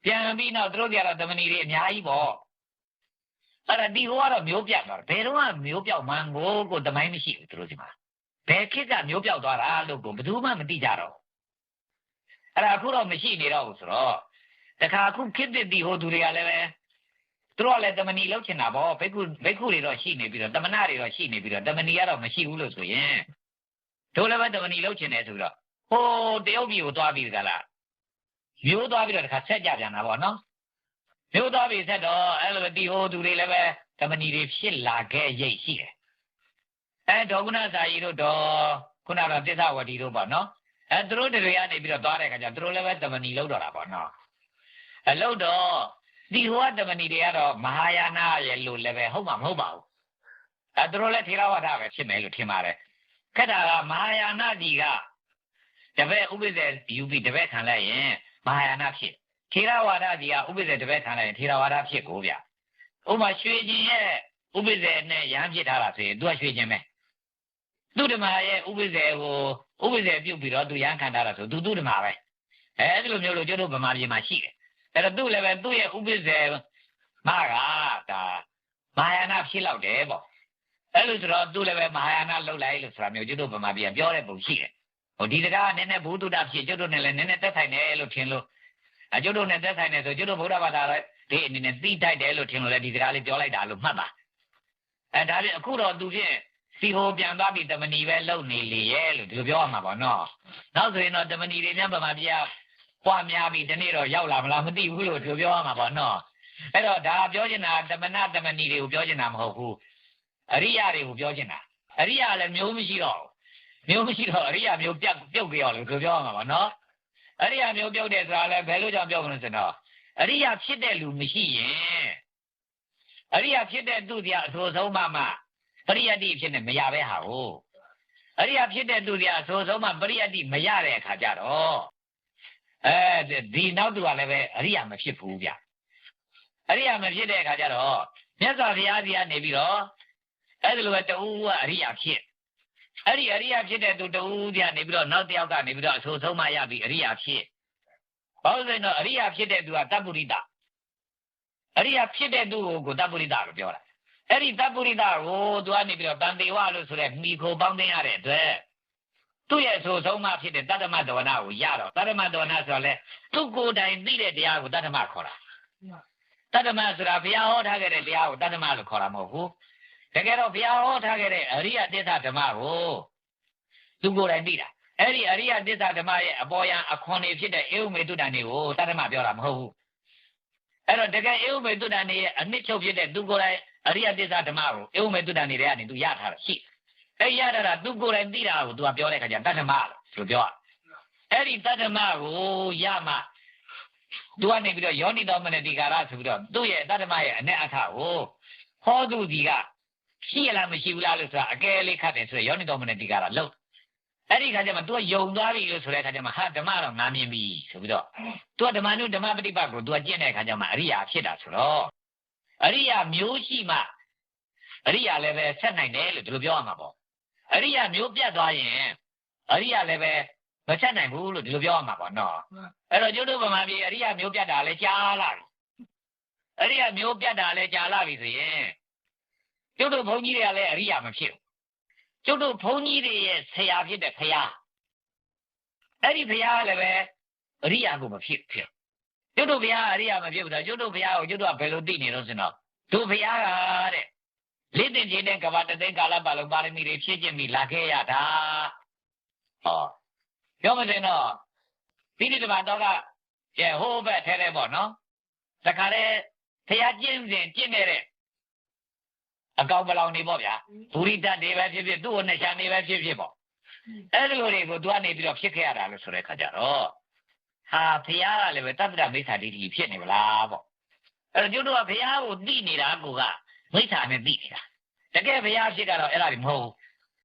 ပြန်ပြီးတော့သူတို့ကြတော့တမဏီတွေအများကြီးပေါ့ အဲ့ဒါဒီဟိုကတော့မျိုးပြတ်သွားတယ်ဘယ်တော့မှမျိုးပြောက်မှန်ကိုကိုတမိုင်းမရှိဘူးသူတို့ဒီမှာဘယ်ခေတ်ကမျိုးပြောက်သွားတာလို့ကိုဘယ်သူမှမသိကြတော့အဲ့ဒါအခုတော့မရှိနေတော့ဘူးဆိုတော့တခါအခုခေတ်တည်ဟိုသူတွေကလည်းပဲသူတို့ကလည်းတမဏီလောက်ချင်တာပေါ့ဘိက္ခုဘိက္ခုတွေတော့ရှိနေပြီးတော့တမနာတွေတော့ရှိနေပြီးတော့တမဏီကတော့မရှိဘူးလို့ဆိုရင်တို့လည်းပဲတမဏီလောက်ချင်တယ်ဆိုတော့ဟိုတရုတ်ပြည်ကိုသွားပြီးကြလားမျိုးသွားပြီးတော့တခါဆက်ကြပြန်တာပေါ့နော် မျိုးသွားပြီးဆက်တော့အဲ့လိုပဲတီဟိုသူတွေလည်းပဲတမဏီတွေဖြစ်လာခဲ့ရိတ်ရှိတယ်အဲဒေါကုဏစာကြီးတို့တော့ခုနကတော့တစ္ဆဝတီတို့ပေါ့နော်အဲသူတို့တွေကနေပြီးတော့သွားတဲ့ခါကျသူတို့လည်းပဲတမဏီလောက်တော့တာပေါ့နော်အဲလောက်တော့ဒီဟိုကတမဏီတွေကတော့မဟာယာနာရဲ့လို့လည်းပဲဟုတ်မှာမဟုတ်ပါဘူးအဲသူတို့လည်းထေရဝါဒပဲဖြစ်မယ်လို့ထင်ပါတယ်ခက်တာကမဟာယာနာကြီးကတပည့်ဥပ္ပဇ္ဇယူပြီးတပည့်ခံလိုက်ရင်မဟာယာနာဖြစ် ထေရဝါဒကြီးကဥပ္ပဇ္ဇတပည့်ခံလိုက်ရင်ထေရဝါဒဖြစ်ကိုဗျဥပမာရွှေချင်းရဲ့ဥပ္ပဇ္ဇနဲ့ရဟန်းဖြစ်ထားတာဆိုရင်သူကရွှေချင်းပဲသူဓမ္မရဲ့ဥပ္ပဇ္ဇကိုဥပ္ပဇ္ဇပြုတ်ပြီးတော့သူရဟန်းခံထားတာဆိုသူသူဓမ္မပဲအဲဒီလိုမျိုးလို့ကျတို့ဗမာပြည်မှာရှိတယ်အဲ့တော့သူ့လည်းပဲသူ့ရဲ့ဥပ္ပဇ္ဇမကဒါမဟာယာနဖြစ်လောက်တယ်ပေါ့အဲ့လိုဆိုတော့သူ့လည်းပဲမဟာယာနလှုပ်လိုက်လို့ဆိုတာမျိုးကျတို့ဗမာပြည်ကပြောတဲ့ပုံရှိတယ်ဟိုဒီတကားနည်းနည်းဘုဒ္ဓတာဖြစ်ကျတို့နဲ့လည်းနည်းနည်းသက်ဆိုင်တယ်လို့ထင်လို့ အကျတို့နဲ့သက်ဆိုင်တယ်ဆိုကျတို့ဗုဒ္ဓဘာသာလည်းဒီအနေနဲ့သိတိုက်တယ်လို့ထင်လို့လည်းဒီစကားလေးပြောလိုက်တာလို့မှတ်ပါအဲဒါပြင်အခုတော့သူဖြင့်စီဟိုပြန်သွားပြီးတမဏီပဲလုံနေလေရဲ့လို့ဒီလိုပြောရမှာပေါ့နော်နောက်ဆိုရင်တော့တမဏီတွေများဗမာပြည်ကပွားများပြီးဒီနေ့တော့ရောက်လာမလားမသိဘူးလို့ဒီလိုပြောရမှာပေါ့နော်အဲ့တော့ဒါပြောချင်တာတမနာတမဏီတွေကိုပြောချင်တာမဟုတ်ဘူးအရိယာတွေကိုပြောချင်တာအရိယာလည်းမျိုးမရှိတော့မျိုးမရှိတော့အရိယာမျိုးပြတ်ပြုတ်ကြရောလို့ဒီလိုပြောရမှာပေါ့နော် အရိယာမျိုးပြုတ်တယ်ဆိုတာလည်းဘယ်လိုကြောင့်ပြောမလို့ဆိုတော့အရိယာဖြစ်တဲ့လူမရှိရင်အရိယာဖြစ်တဲ့သူတရားအဆိုဆုံးမှမှပရိယတ်တိဖြစ်နေမရပဲဟာကိုအရိယာဖြစ်တဲ့သူတရားအဆိုဆုံးမှပရိယတ်တိမရတဲ့အခါကျတော့အဲဒီနောက်သူကလည်းပဲအရိယာမဖြစ်ဘူးဗျအရိယာမဖြစ်တဲ့အခါကျတော့မြတ်စွာဘုရားကြီးကနေပြီးတော့အဲ့ဒီလိုပဲတူကအရိယာဖြစ် အဲ့ဒီအရိယာဖြစ်တဲ့သူတူကြီးကနေပြီးတော့နောက်တစ်ယောက်ကနေပြီးတော့အဆိုဆုံးမှရပြီးအရိယာဖြစ်ဘာလို့လဲဆိုတော့အရိယာဖြစ်တဲ့သူကတပ္ပုရိတအရိယာဖြစ်တဲ့သူကိုတပ္ပုရိတလို့ပြောတာအဲ့ဒီတပ္ပုရိတကိုသူကနေပြီးတော့တန်တေဝလို့ဆိုတဲ့မိခိုပေါင်းသိရတဲ့အတွက်သူ့ရဲ့အဆိုဆုံးမှဖြစ်တဲ့တတ္တမတဝနာကိုရတော့တတ္တမတဝနာဆိုတော့လေသူကိုယ်တိုင်သိတဲ့တရားကိုတတ္တမခေါ်တာတတ္တမဆိုတာဘုရားဟောထားခဲ့တဲ့တရားကိုတတ္တမလို့ခေါ်တာမဟုတ်ဘူး တကယ်တော့ဘုရားဟောထားခဲ့တဲ့အရိယတစ္ဆဓမ္မကိုသူကိုယ်တိုင်သိတာအဲ့ဒီအရိယတစ္ဆဓမ္မရဲ့အပေါ်ယံအခွန်တွေဖြစ်တဲ့အေဝမေတုတ္တန်တွေကိုတတ္တမပြောတာမဟုတ်ဘူးအဲ့တော့တကယ်အေဝမေတုတ္တန်ရဲ့အနှစ်ချုပ်ဖြစ်တဲ့သူကိုယ်တိုင်အရိယတစ္ဆဓမ္မကိုအေဝမေတုတ္တန်တွေကနေသူရထားတာရှိအဲ့ရတာသူကိုယ်တိုင်သိတာကိုသူကပြောတဲ့အခါကျတတ္တမလို့ပြောအဲ့ဒီတတ္တမကိုရမှသူကနေပြီးတော့ယောနိတော်မနတိကာရဆိုပြီးတော့သူ့ရဲ့တတ္တမရဲ့အ내အထကိုဟောသူဒီက ရှိရလားမရှိဘူးလားလို့ဆိုတာအကဲလေးခတ်တယ်ဆိုရယောနိတော်မနတိကာရလို့အဲ့ဒီခါကျမှ तू ကယုံသွားပြီလို့ဆိုတဲ့ခါကျမှဟာဓမ္မတော့ငါမြင်ပြီဆိုပြီးတော့ तू ကဓမ္မနုဓမ္မပฏิပတ်ကို तू ကကျင့်တဲ့ခါကျမှအရိယာဖြစ်တာဆိုတော့အရိယာမျိုးရှိမှအရိယာလည်းပဲဆက်နိုင်တယ်လို့ဒီလိုပြောရမှာပေါ့အရိယာမျိုးပြတ်သွားရင်အရိယာလည်းပဲမဆက်နိုင်ဘူးလို့ဒီလိုပြောရမှာပေါ့နော်အဲ့တော့ကျုပ်တို့ဗမာပြည်အရိယာမျိုးပြတ်တာလည်းကြားလာပြီအရိယာမျိုးပြတ်တာလည်းကြားလာပြီဆိုရင် ကျုပ်တို့ဘုန်းကြီးတွေကလည်းအရိယာမဖြစ်ဘူးကျုပ်တို့ဘုန်းကြီးတွေရဲ့ဆရာဖြစ်တဲ့ဖရာအဲ့ဒီဖရာကလည်းပဲအရိယာကိုမဖြစ်ဖြစ်ကျုပ်တို့ဘုရားအရိယာမဖြစ်ဘူးတော့ကျုပ်တို့ဘုရားကိုကျုပ်တို့ကဘယ်လိုသိနေတော့ဆိုတော့တို့ဘုရားကတဲ့လေးတင်ခြင်းတဲ့ကဘာတသိန်းကာလပတ်လုံးပါရမီတွေဖြည့်ကျင့်ပြီးလာခဲ့ရတာဟောပြောမတင်တော့ဒီဒီတမန်တော်ကရဲ့ဟိုးဘက်ထဲထဲပေါ့နော်တခါတည်းဖရာကျင့်စဉ်ကျင့်နေတဲ့ အကောင်ပလောင်နေပေါ့ဗျာဘူရိတတ်တွေပဲဖြစ်ဖြစ်သူ့ကိုနှရှာနေပဲဖြစ်ဖြစ်ပေါ့အဲ့ဒီလိုတွေကိုသူကနေပြီးတော့ဖြစ်ခဲ့ရတာလို့ဆိုတဲ့ခါကျတော့ဟာဖရာကလည်းပဲတတ္တရမိစ္ဆာဒိဋ္ဌိဖြစ်နေဗလားပေါ့အဲ့တော့ကျုပ်တို့ကဖရာကိုသိနေတာကိုကမိစ္ဆာနဲ့သိနေတာတကယ်ဘုရားဖြစ်ကတော့အဲ့ဒါတွေမဟုတ်